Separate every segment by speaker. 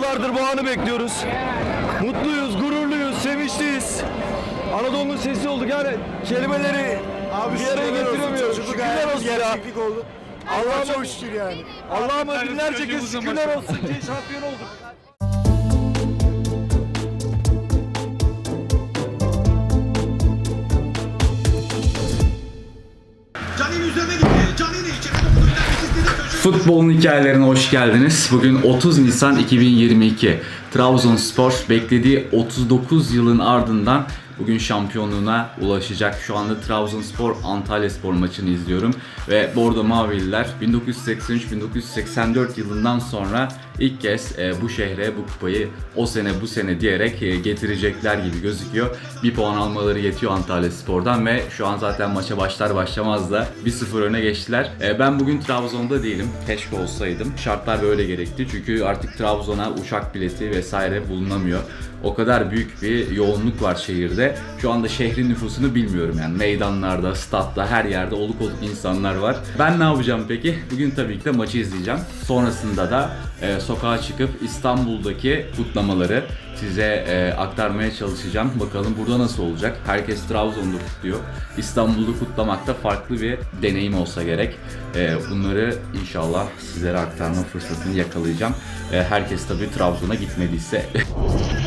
Speaker 1: Yıllardır bu anı bekliyoruz. Mutluyuz, gururluyuz, sevinçliyiz. Anadolu'nun sesi olduk yani kelimeleri
Speaker 2: Abi
Speaker 1: bir araya getiremiyoruz. Şükürler olsun ya.
Speaker 2: Oldu. Allah'a
Speaker 1: Allah'ıma
Speaker 2: çok şükür yani.
Speaker 1: Allah'ıma binlerce kez şükürler olsun ki şampiyon olduk.
Speaker 3: Canini üzerine gitti. Canini içeri
Speaker 4: Futbolun hikayelerine hoş geldiniz. Bugün 30 Nisan 2022. Trabzonspor beklediği 39 yılın ardından bugün şampiyonluğuna ulaşacak. Şu anda Trabzonspor Antalya Spor maçını izliyorum ve Bordo Mavililer 1983-1984 yılından sonra ilk kez e, bu şehre bu kupayı o sene bu sene diyerek e, getirecekler gibi gözüküyor. Bir puan almaları yetiyor Antalya Spor'dan ve şu an zaten maça başlar başlamaz da 1-0 öne geçtiler. E, ben bugün Trabzon'da değilim. Keşke olsaydım. Şartlar böyle gerekti. Çünkü artık Trabzon'a uçak bileti vesaire bulunamıyor. O kadar büyük bir yoğunluk var şehirde. Şu anda şehrin nüfusunu bilmiyorum yani. Meydanlarda, statta, her yerde oluk oluk insanlar var. Ben ne yapacağım peki? Bugün tabii ki de maçı izleyeceğim. Sonrasında da e, sokağa çıkıp İstanbul'daki kutlamaları size e, aktarmaya çalışacağım. Bakalım burada nasıl olacak? Herkes Trabzon'da kutluyor. İstanbul'da kutlamak da farklı bir deneyim olsa gerek. E, bunları inşallah sizlere aktarma fırsatını yakalayacağım. E, herkes tabii Trabzon'a gitmediyse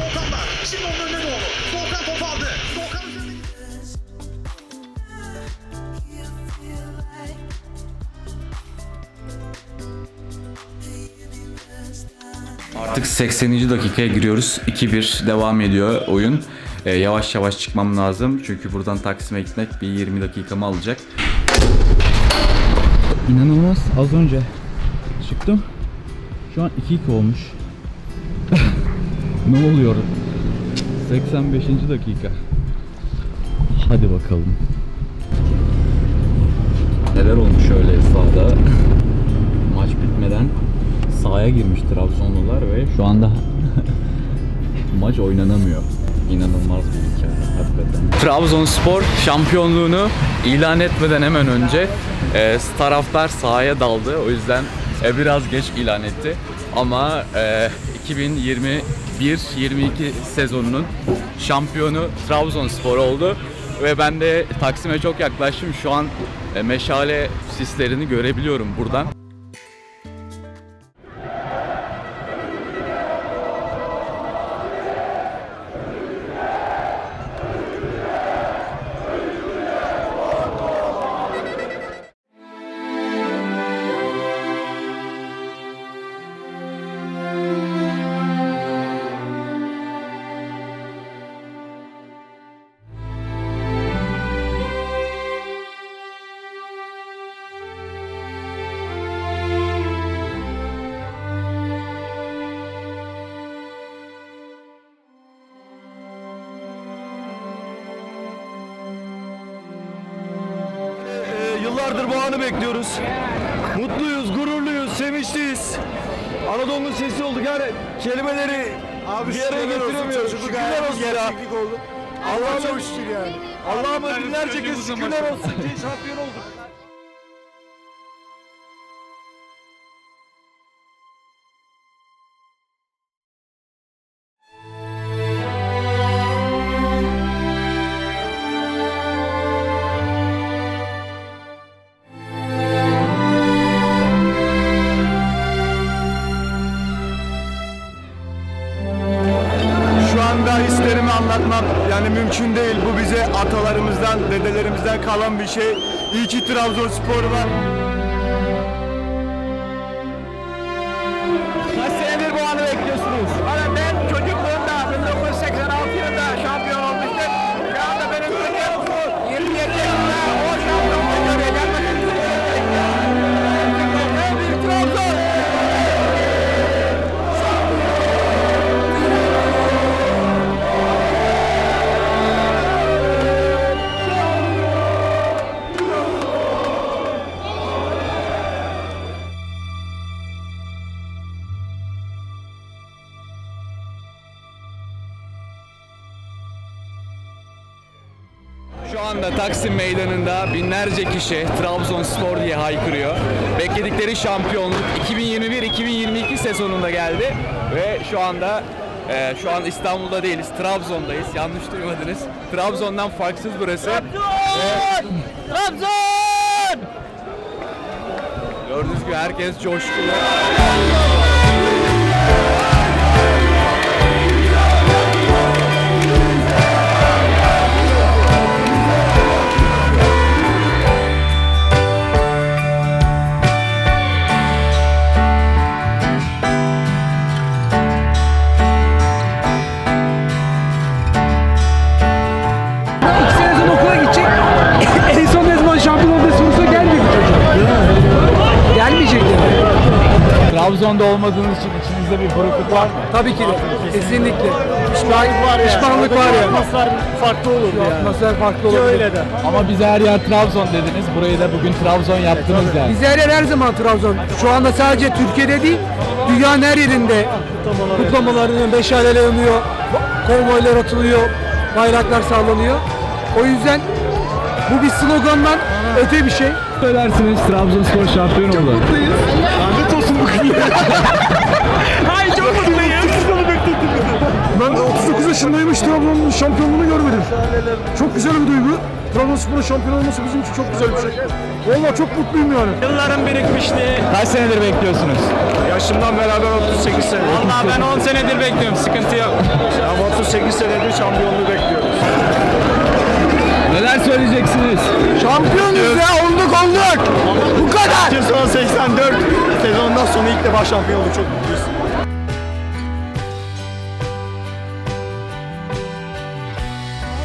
Speaker 4: Artık 80. dakikaya giriyoruz. 2-1 devam ediyor oyun. Ee, yavaş yavaş çıkmam lazım. Çünkü buradan Taksim'e gitmek bir 20 dakikamı alacak. İnanılmaz. Az önce çıktım. Şu an 2-2 olmuş. ne oluyor? 85. dakika. Hadi bakalım. Neler olmuş şöyle sahada? Maç bitmeden sahaya girmiş Trabzonlular ve şu anda maç oynanamıyor. İnanılmaz bir hikaye hakikaten. Trabzonspor şampiyonluğunu ilan etmeden hemen önce e, taraftar sahaya daldı. O yüzden e, biraz geç ilan etti. Ama e, 2021-22 sezonunun şampiyonu Trabzonspor oldu. Ve ben de Taksim'e çok yaklaştım. Şu an e, meşale sislerini görebiliyorum buradan.
Speaker 1: Anı bekliyoruz. Mutluyuz, gururluyuz, sevinçliyiz. Anadolu'nun sesi olduk yani kelimeleri
Speaker 2: Abi
Speaker 1: bir araya getiremiyoruz. Şükürler olsun ya.
Speaker 2: Oldu. Çok şükür yani.
Speaker 1: Allah'ıma binlerce kez şükürler olsun ki şampiyon olduk. Anlatmam yani mümkün değil. Bu bize atalarımızdan, dedelerimizden kalan bir şey. İyi ki Trabzonspor var.
Speaker 4: Taksim Meydanı'nda binlerce kişi Trabzonspor diye haykırıyor. Bekledikleri şampiyonluk 2021-2022 sezonunda geldi ve şu anda e, şu an İstanbul'da değiliz, Trabzon'dayız. Yanlış duymadınız. Trabzon'dan farksız burası. Trabzon! Gördüğünüz gibi herkes coşkulu. Trabzon'da olmadığınız için içinizde bir burukluk var mı?
Speaker 5: Tabii ki de. Kesinlikle. Pişman, var ya. Pişmanlık var ya.
Speaker 2: Atmosfer farklı olurdu yani.
Speaker 5: Atmosfer farklı olur.
Speaker 2: Öyle de.
Speaker 4: Ama biz her yer Trabzon dediniz. Burayı da bugün Trabzon yaptınız yani.
Speaker 5: Biz her yer her zaman Trabzon. Şu anda sadece Türkiye'de değil, dünyanın her yerinde kutlamalarının meşaleler yanıyor, konvoylar atılıyor, bayraklar sallanıyor. O yüzden bu bir slogandan öte bir şey.
Speaker 4: Söylersiniz Trabzonspor şampiyon oldu.
Speaker 2: Lanet olsun bu kız. Hayır çok mutluyum. Ben 39 yaşındayım hiç Trabzon'un şampiyonluğunu görmedim. Çok güzel bir duygu. Trabzonspor'un şampiyon olması bizim için çok güzel bir şey. Vallahi çok mutluyum yani.
Speaker 6: Yılların birikmişliği.
Speaker 4: Kaç senedir bekliyorsunuz?
Speaker 2: Yaşımdan beraber 38 sene.
Speaker 6: Vallahi ben 10 senedir bekliyorum. Sıkıntı yok.
Speaker 2: Ama 38 senedir şampiyonluğu bekliyoruz.
Speaker 4: Neler söyleyeceksiniz?
Speaker 2: Şampiyonuz ya olduk olduk. Bu kadar. Sezon 84 sezondan sonra ilk defa şampiyon olduk çok mutluyuz.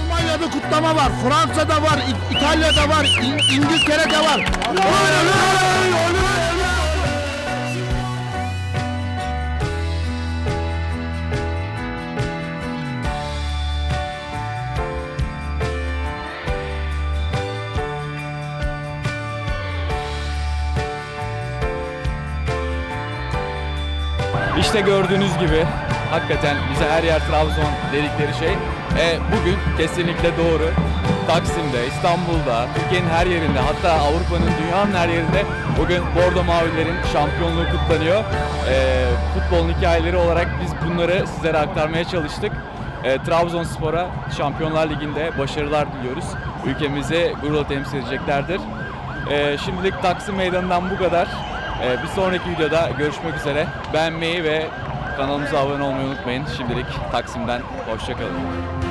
Speaker 2: Almanya'da kutlama var, Fransa'da var, İ- İtalya'da var, İ- İngiltere'de var.
Speaker 4: İşte gördüğünüz gibi hakikaten bize her yer Trabzon dedikleri şey. E, bugün kesinlikle doğru. Taksim'de, İstanbul'da, Türkiye'nin her yerinde hatta Avrupa'nın, dünyanın her yerinde bugün Bordo Mavilerin şampiyonluğu kutlanıyor. E, futbolun hikayeleri olarak biz bunları sizlere aktarmaya çalıştık. E, Trabzonspor'a Şampiyonlar Ligi'nde başarılar diliyoruz. Ülkemizi gururla temsil edeceklerdir. E, şimdilik Taksim Meydanı'ndan bu kadar. Ee, bir sonraki videoda görüşmek üzere. Beğenmeyi ve kanalımıza abone olmayı unutmayın. Şimdilik Taksim'den hoşçakalın.